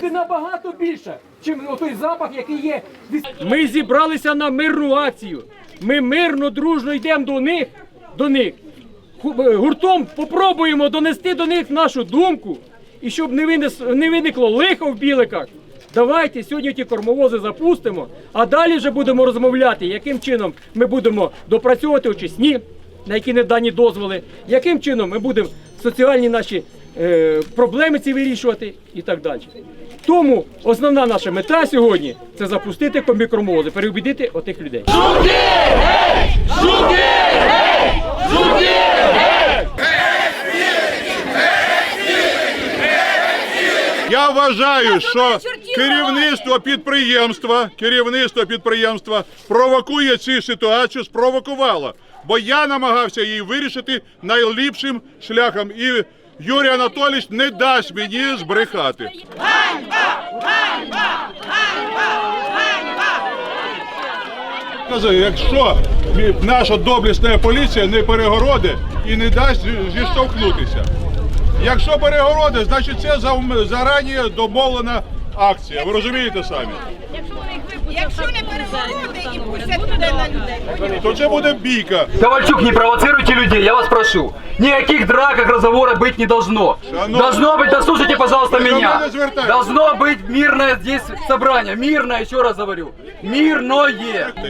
Це набагато більше, ніж той запах, який є. Ми зібралися на мирну акцію. Ми мирно, дружно йдемо до них, до них. Е, Гуртом попробуємо донести до них нашу думку. І щоб не, винес, не виникло лихо в біликах. Давайте сьогодні ті кормовози запустимо, а далі вже будемо розмовляти, яким чином ми будемо допрацьовувати очисні, на які не дані дозволи, яким чином ми будемо соціальні наші е, проблеми ці вирішувати і так далі. Тому основна наша мета сьогодні це запустити комбікромози, переубідити отих людей. Я вважаю, що керівництво підприємства, керівництво підприємства провокує цю ситуацію, спровокувало. Бо я намагався її вирішити найліпшим шляхом. І Юрій Анатолійович не дасть мені збрехати. Кажу, якщо наша доблесна поліція не перегороди і не дасть зіштовхнутися. Якщо перегороди, значить це зарані домовлена акція. Ви розумієте самі? Якщо не перегороди і пустять туди на людей. То це буде бійка. Ковальчук, не провоцируйте людей, я вас прошу. Никаких драк, разговора быть не должно. Шановні. Должно быть, дослушайте, пожалуйста, Шановні, меня. не звертайтесь. Должно быть мирное здесь собрание. Мирное, еще раз говорю. Мирное.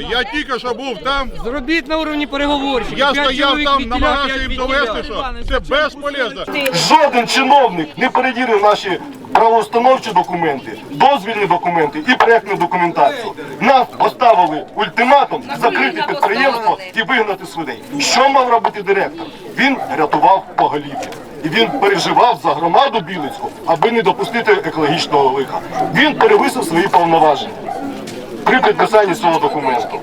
Я тільки що був там, Зробіть на уровні переговорщиків. я П'ять стояв чоловік там, від тіля, намагався п'ять їм від довести, тіля. що це безполезно. Жоден чиновник не перевірив наші правоустановчі документи, дозвільні документи і проєктну документацію. Нам поставили ультиматум закрити підприємство і вигнати свиней. Що мав робити директор? Він рятував поголів'я. І він переживав за громаду Білицьку, аби не допустити екологічного лиха. Він перевисив свої повноваження при підписанні цього документу.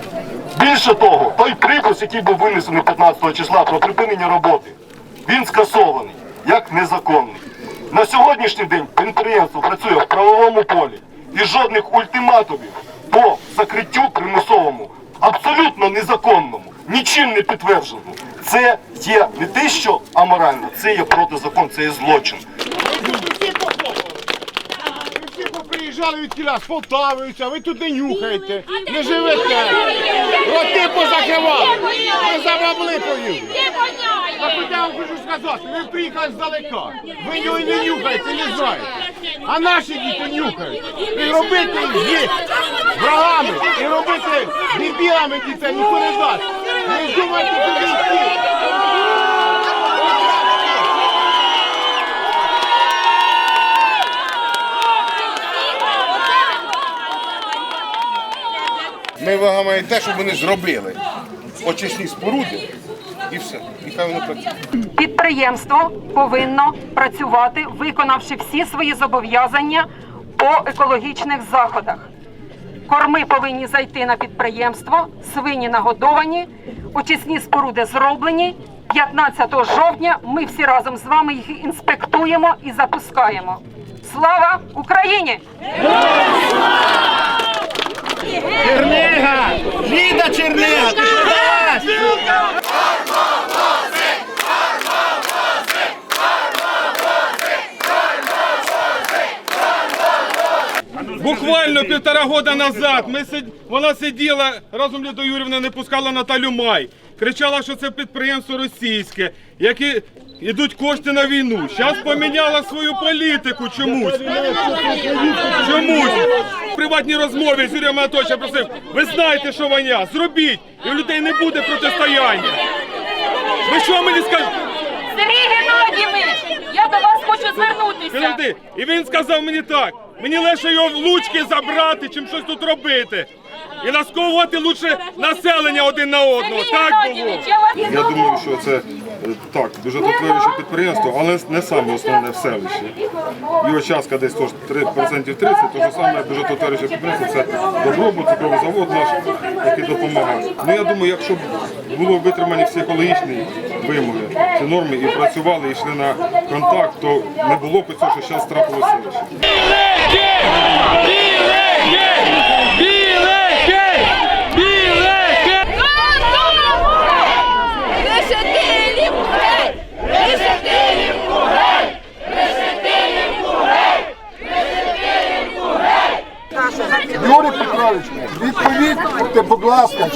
Більше того, той припис, який був винесений 15 числа про припинення роботи, він скасований як незаконний. На сьогоднішній день підприємство працює в правовому полі і жодних ультиматумів по закриттю примусовому, абсолютно незаконному, нічим не підтвердженому. Це є не те, що аморально, це є протизакон, це є злочин. Всі поприїжджали від кіля з Полтави, а ви тут не нюхаєте, не живете. Роти позакривали, ви за бабли поїли. Так от я хочу сказати, ви приїхали здалека. Ви його не нюхаєте, не знаєте. А наші діти нюхають. І робити їх врагами, і робити дебілами дітей ніхто не дасть. Не думайте туди йти. Ми вимагаємо те, щоб вони зробили. Очисні споруди і все. І хай вони працюють. Підприємство повинно працювати, виконавши всі свої зобов'язання по екологічних заходах. Корми повинні зайти на підприємство, свині нагодовані, очисні споруди зроблені. 15 жовтня ми всі разом з вами їх інспектуємо і запускаємо. Слава Україні! Чернига! Ліда Чернига! Ти продалась! Буквально півтора года назад ми сид... вона сиділа разом Лідою Юрівною, не пускала Наталю Май. Кричала, що це підприємство російське, які йдуть кошти на війну. Зараз поміняла свою політику чомусь. Чомусь. В приватній розмові з Юрієм Анатольовичем просив, ви знаєте, що війна, зробіть, і в людей не буде протистояння. Ви що мені скажете? Сергій Геннадійович, я до вас хочу звернутися. І він сказав мені так: мені легше його в лучки забрати, чим щось тут робити. І насковувати лучше населення один на одного. Так було. Я думаю, що це е, так, дуже дотворююче підприємство, але не саме основне в селищі. Його частка десь тож 3% 30, то ж саме дуже підприємство це добробут, цукровий завод наш, який допомагає. Ну я думаю, якщо б було витримані всі екологічні вимоги, ці норми і працювали, і йшли на контакт, то не було б цього, що зараз трапилося в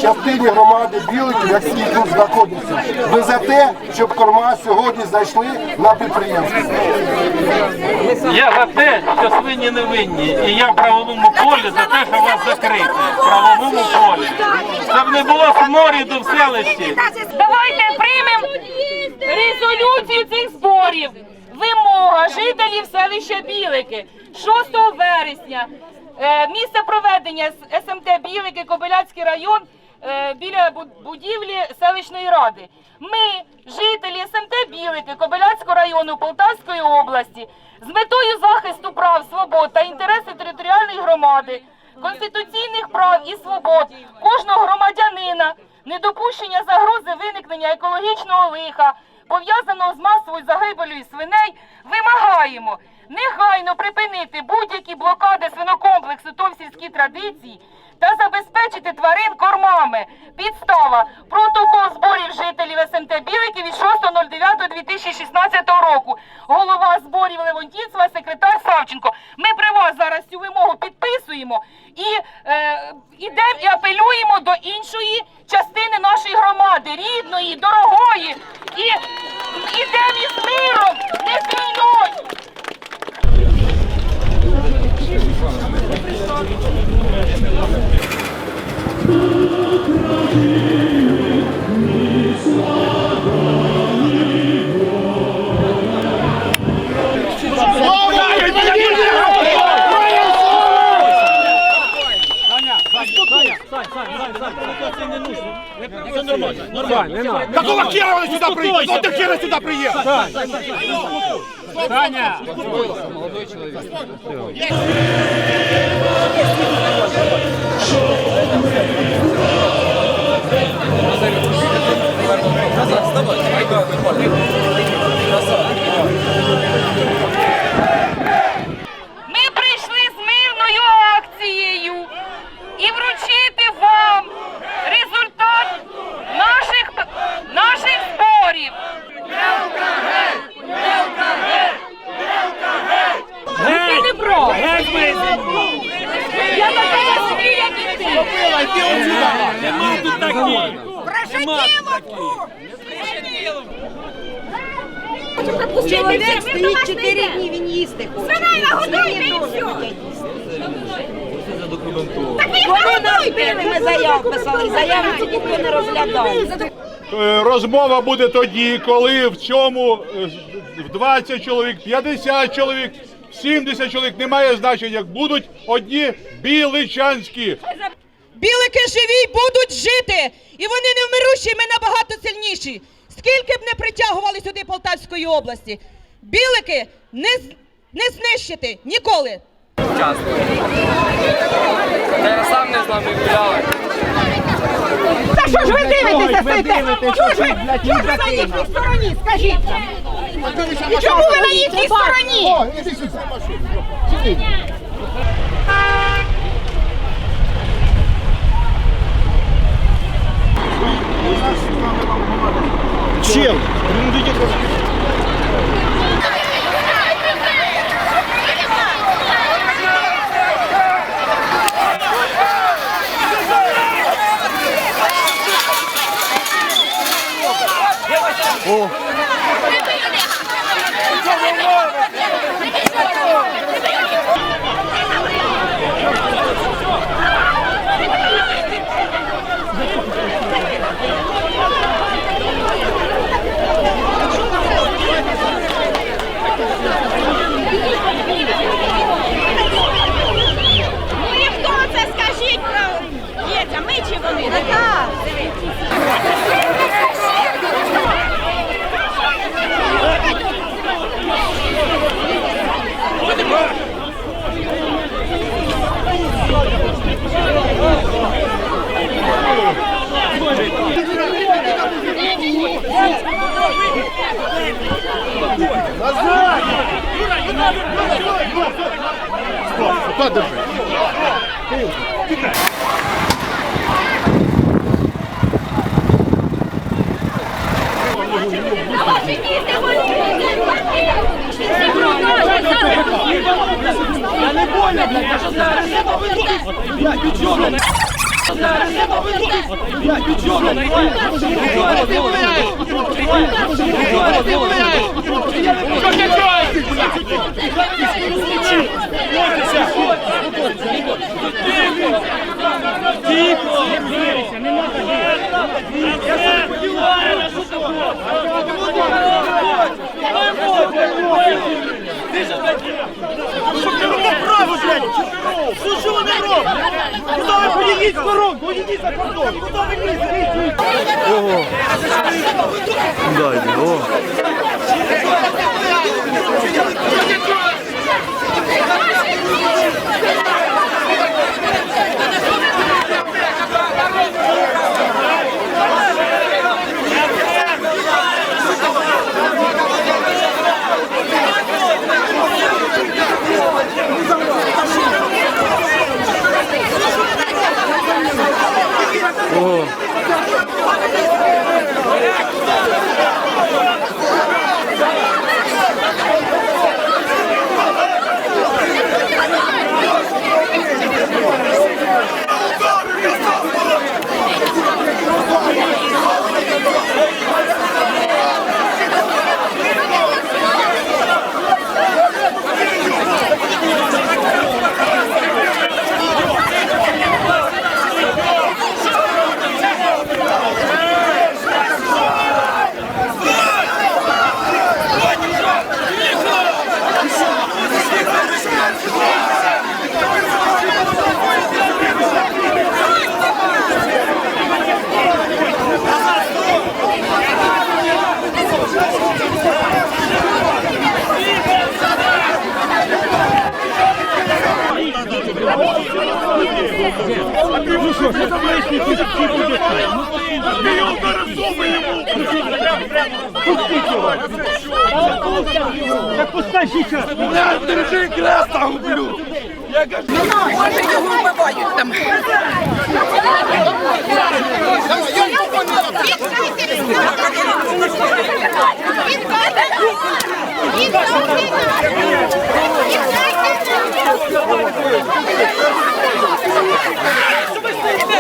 частині громади Біликів, як скільки тут знаходиться, ви за те, щоб корма сьогодні зайшли на підприємство? Я за те, що свині не винні. І я в правовому полі за те, що вас закрити. В правовому полі. Щоб не було сморіду в селищі. Давайте приймемо резолюцію цих зборів. Вимога жителів селища Білики 6 вересня. Е, Місце проведення з СМТ Білики, Кобиляцький район біля будівлі селищної ради. Ми, жителі СМТ Білики, Кобиляцького району Полтавської області, з метою захисту прав, свобод та інтересів територіальної громади, конституційних прав і свобод кожного громадянина, недопущення загрози виникнення екологічного лиха, пов'язаного з масовою загибелью свиней, вимагаємо негайно припинити будь-які блокади свинокомплексу ТОВ сільські традиції та забезпечити тварин кормами. Підстава протокол зборів жителів СМТ Білики від 6.09.2016 року. Голова зборів Левонтівцева, секретар Савченко. Ми при вас зараз цю вимогу підписуємо і е, ідемо і апелюємо до іншої частини нашої громади, рідної, дорогої. І ідемо із миром, не з війною. Саня, Саня, Саня, Саня, Саня, Саня, Саня, Саня, Саня, Саня, Какого хера вони сюди приїхали? Какого ти хера сюди приїхав? Ми прийшли з мирною акцією і вручити вам результат наших, наших зборів. Ти не брав. Я на тебе свій, як і ти. Нема тут таких. Чоловік стоїть 4 дні, він їсти хоче. Свиней нагодуйте і все. Так ви їх нагодуйте! Ми заяву писали, заяву ніхто не розглядає. Е, Розмова буде тоді, коли в цьому е, в 20 чоловік, 50 чоловік, 70 чоловік немає значення, як будуть одні біличанські. Білики живі будуть жити, і вони не вмирущі, ми набагато сильніші. Скільки б не притягували сюди Полтавської області, білики не, не знищити ніколи. Я сам не знав, не гуляли. Та що ж ви дивитеся, стоїте? Що ж ви, ви на їхній стороні, скажіть? І чому ви на їхній стороні? О, іди сюди. Чел, Ну і хто це скажіть про дітям? Ми чи вони? Так. Я не понял, блядь, я що зараз? Не надо! Допомагайте кордон. Куди ви обіцяли їх не трогати! Що? Не трогайте! Та не трогайте! Не трогайте його! Не трогайте!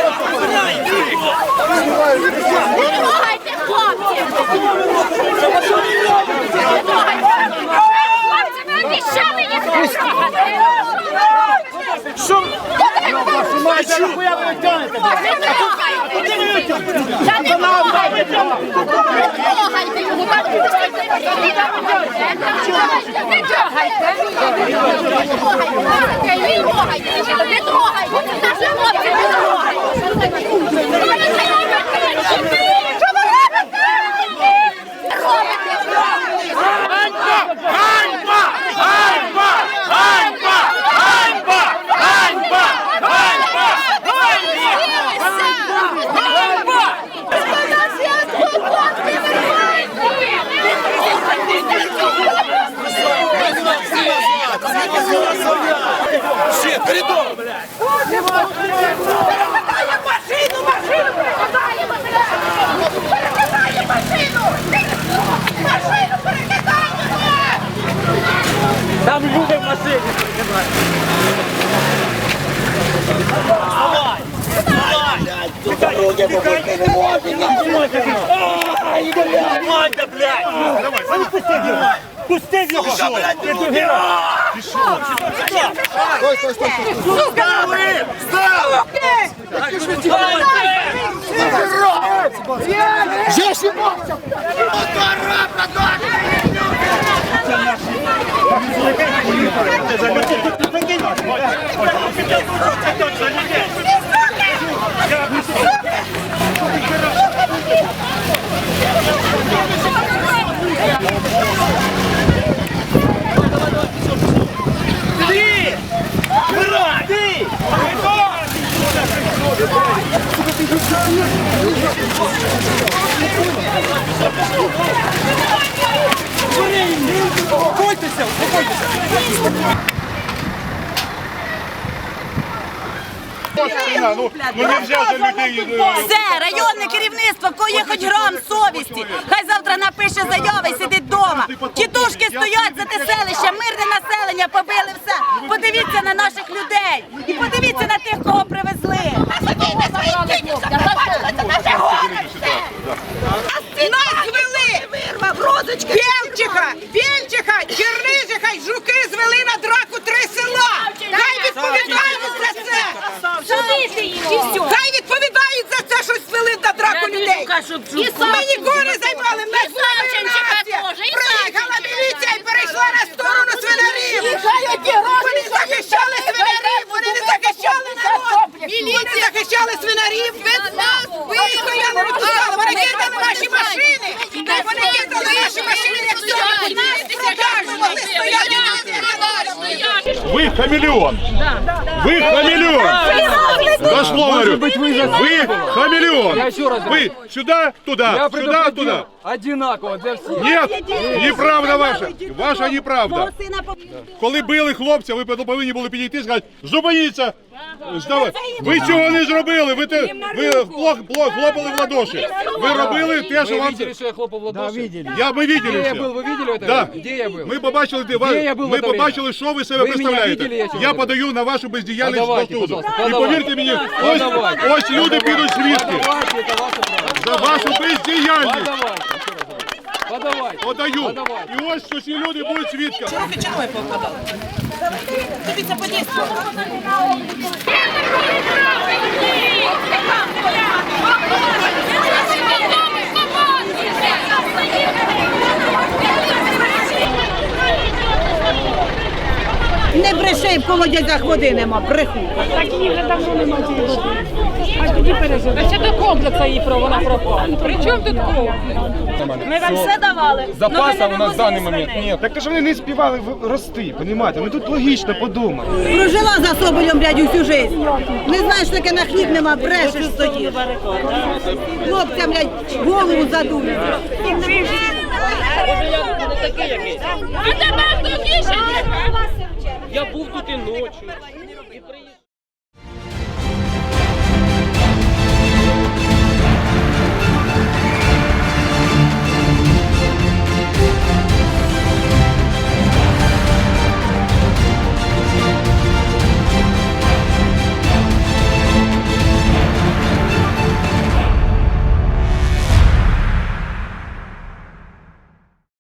Не трогайте! Не трогайте! Не трогайте! Наші хлопці не трогайте! Vamos lá, vamos lá. Пусти його! Ну, ну не вже людей. е, Все, районне керівництво, коє кого є хоч грам совісті, хай завтра напише заяви і сидить вдома. Тітушки стоять за те селище, мирне населення побили все. Подивіться на наших людей і подивіться на тих, кого привезли. Нас звели! Бєльчиха, Бєльчиха, Чернижиха й Жуки звели на драку три села. Хай відповідають за це. Хай відповідають за це, що звели на драку людей. Ми нікого не займали, ми нація. Приїхала міліція і перейшла на сторону свинарів. Вони захищали свинарів, вони не захищали народ. Вони захищали свинарів. Ми стояли, не пускали, вони кидали наші машини. Вони кидали наші машини, як сьогодні. Продажували, стояли. Ви хамелеон. Вы хамелеон. Дошло, говорю. Вы хамелеон. Вы сюда, туда, сюда, туда. Одинаково для всех. Нет, неправда ваша. Ваша неправда. Коли били хлопця, ви повинні були підійти і сказати, зупиніться. Здавай. Ви цього не зробили. Ви, те, ви плох, плох, хлопали в ладоші. Ви робили те, що Вы вам... видели, что я хлопал в ладоши? Я, ми видели Где я все. был? Вы видели это? Да. Где я был? Ми побачили, де ва- Де я був в ми це время? побачили, що ви себе Ви мене представляєте. видели, я чого Я говорю? подаю на вашу бездіяльність в Подавайте, суду. пожалуйста, І подавайте. повірте мені, ось, Подавайте. ось люди підуть свідки Давайте, это ваше право. за вашу бездіяльність. Подавайте. Подавайте. Подаю. І ось що ці люди будуть свідками. Не колодязях води нема, бреху. Ще до комплексу її про вона пропала. При чому тут комплекс? Ми вам все давали. Запаса у нас в данный момент нет. Так то ж вони не співали рости, понімаєте? Ну тут логічно подумати. Прожила за соболем, блядь, усю жизнь. Не знаєш, таке на хліб нема, брешеш стоїш. Хлопцям, блядь, голову задумали. А тепер хто більше? Я був тут і ночі.